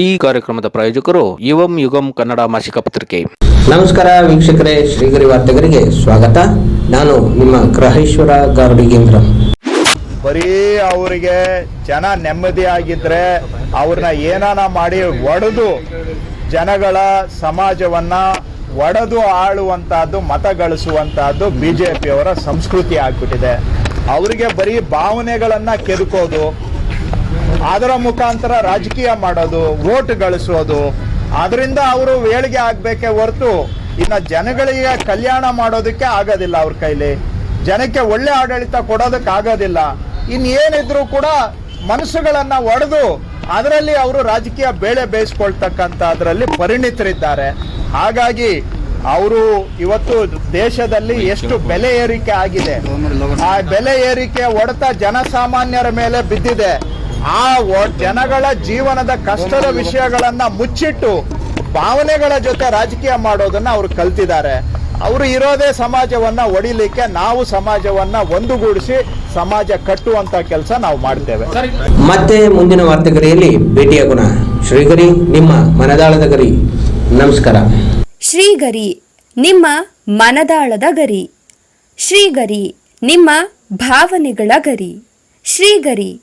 ಈ ಕಾರ್ಯಕ್ರಮದ ಪ್ರಾಯೋಜಕರು ಯುವಂ ಯುಗಂ ಕನ್ನಡ ಮಾಸಿಕ ಪತ್ರಿಕೆ. ನಮಸ್ಕಾರ ವೀಕ್ಷಕರೇ ಶ್ರೀಗರಿ ವಾರ್ತೆಗರಿಗೆ ಸ್ವಾಗತ. ನಾನು ನಿಮ್ಮ ಗ್ರಹೇಶ್ವರ ಗಾರುಡಿಗೇಂದ್ರ. ಬರೀ ಅವರಿಗೆ ಜನ ನೆಮ್ಮದಿಯಾಗಿದ್ರೆ ಅವ್ರನ್ನ ಏನಾನ ಮಾಡಿ ಒಡೆದು ಜನಗಳ ಸಮಾಜವನ್ನ ಒಡೆದು ಆಳುವಂತಹದ್ದು ಮತ ಗಳಿಸುವಂತಹದ್ದು ಬಿ ಜೆ ಪಿಯವರ ಸಂಸ್ಕೃತಿ ಆಗ್ಬಿಟ್ಟಿದೆ. ಅವರಿಗೆ ಬರೀ ಭಾವನೆಗಳನ್ನ ಕೆದಕೋದು ಅದರ ಮುಖಾಂತರ ರಾಜಕೀಯ ಮಾಡೋದು, ವೋಟ್ ಗಳಿಸೋದು. ಅದರಿಂದ ಅವರು ಏಳಿಗೆ ಆಗ್ಬೇಕೆ ಹೊರತು ಇನ್ನ ಜನಗಳಿಗೆ ಕಲ್ಯಾಣ ಮಾಡೋದಕ್ಕೆ ಆಗೋದಿಲ್ಲ ಅವ್ರ ಕೈಲಿ. ಜನಕ್ಕೆ ಒಳ್ಳೆ ಆಡಳಿತ ಕೊಡೋದಕ್ಕೆ ಆಗೋದಿಲ್ಲ. ಇನ್ನೇನಿದ್ರು ಕೂಡ ಮನಸ್ಸುಗಳನ್ನ ಒಡೆದು ಅದರಲ್ಲಿ ಅವರು ರಾಜಕೀಯ ಬೇಳೆ ಬೇಯಿಸ್ಕೊಳ್ತಕ್ಕಂಥ ಅದರಲ್ಲಿ ಪರಿಣಿತರಿದ್ದಾರೆ. ಹಾಗಾಗಿ ಅವರು ಇವತ್ತು ದೇಶದಲ್ಲಿ ಎಷ್ಟು ಬೆಲೆ ಏರಿಕೆ ಆಗಿದೆ. ಆ ಬೆಲೆ ಏರಿಕೆ ಹೊಡೆತ ಜನಸಾಮಾನ್ಯರ ಮೇಲೆ ಬಿದ್ದಿದೆ. ಆ ಜನಗಳ ಜೀವನದ ಕಷ್ಟದ ವಿಷಯಗಳನ್ನ ಮುಚ್ಚಿಟ್ಟು ಭಾವನೆಗಳ ಜೊತೆ ರಾಜಕೀಯ ಮಾಡೋದನ್ನ ಅವರು ಕಲ್ತಿದ್ದಾರೆ. ಅವರು ಇರೋದೇ ಸಮಾಜವನ್ನ ಒಡಿಲಿಕ್ಕೆ ನಾವು ಸಮಾಜವನ್ನ ಒಂದುಗೂಡಿಸಿ ಸಮಾಜ ಕಟ್ಟುವಂತ ಕೆಲಸ ನಾವು ಮಾಡ್ತೇವೆ. ಮತ್ತೆ ಮುಂದಿನ ವಾರ್ತೆಗರಿಯಲ್ಲಿ ಭೇಟಿಯಾಗೋಣ ಶ್ರೀಗರಿ ನಿಮ್ಮ ಮನದಾಳದ ಗರಿ. ನಮಸ್ಕಾರ. ಶ್ರೀಗರಿ ನಿಮ್ಮ ಮನದಾಳದ ಗರಿ. ಶ್ರೀಗರಿ ನಿಮ್ಮ ಭಾವನೆಗಳ ಗರಿ. ಶ್ರೀಗರಿ